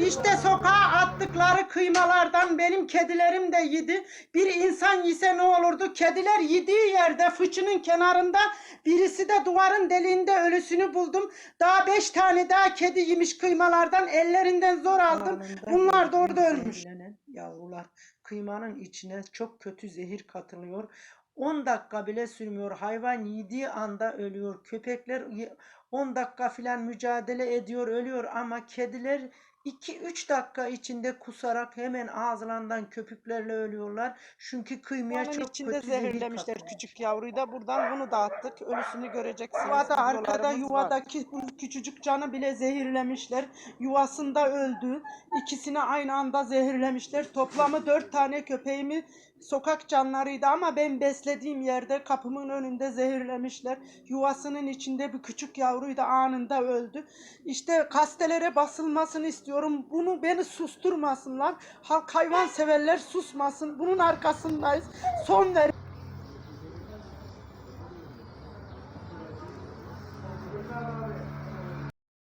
İşte sokağa attıkları kıymalardan benim kedilerim de yedi. Bir insan yese ne olurdu? Kediler yediği yerde fıçının kenarında birisi de duvarın deliğinde ölüsünü buldum. Daha beş tane daha kedi yemiş kıymalardan ellerinden zor aldım. Bunlar da orada ölmüş. Yavrular kıymanın içine çok kötü zehir katılıyor. 10 dakika bile sürmüyor. Hayvan yediği anda ölüyor. Köpekler y- 10 dakika filan mücadele ediyor, ölüyor ama kediler 2-3 dakika içinde kusarak hemen ağızlarından köpüklerle ölüyorlar. Çünkü kıymaya Onun çok içinde kötü zehir zehirlemişler katılmış. küçük yavruyu da buradan bunu dağıttık. Ölüsünü göreceksiniz. Yuvada arkada var. yuvadaki bu küçücük canı bile zehirlemişler. Yuvasında öldü. İkisini aynı anda zehirlemişler. Toplamı dört tane köpeğimi sokak canlarıydı ama ben beslediğim yerde kapımın önünde zehirlemişler. Yuvasının içinde bir küçük yavruyu da anında öldü. İşte kastelere basılmasını istiyorum. Bunu beni susturmasınlar. Halk hayvan severler susmasın. Bunun arkasındayız. Son ver.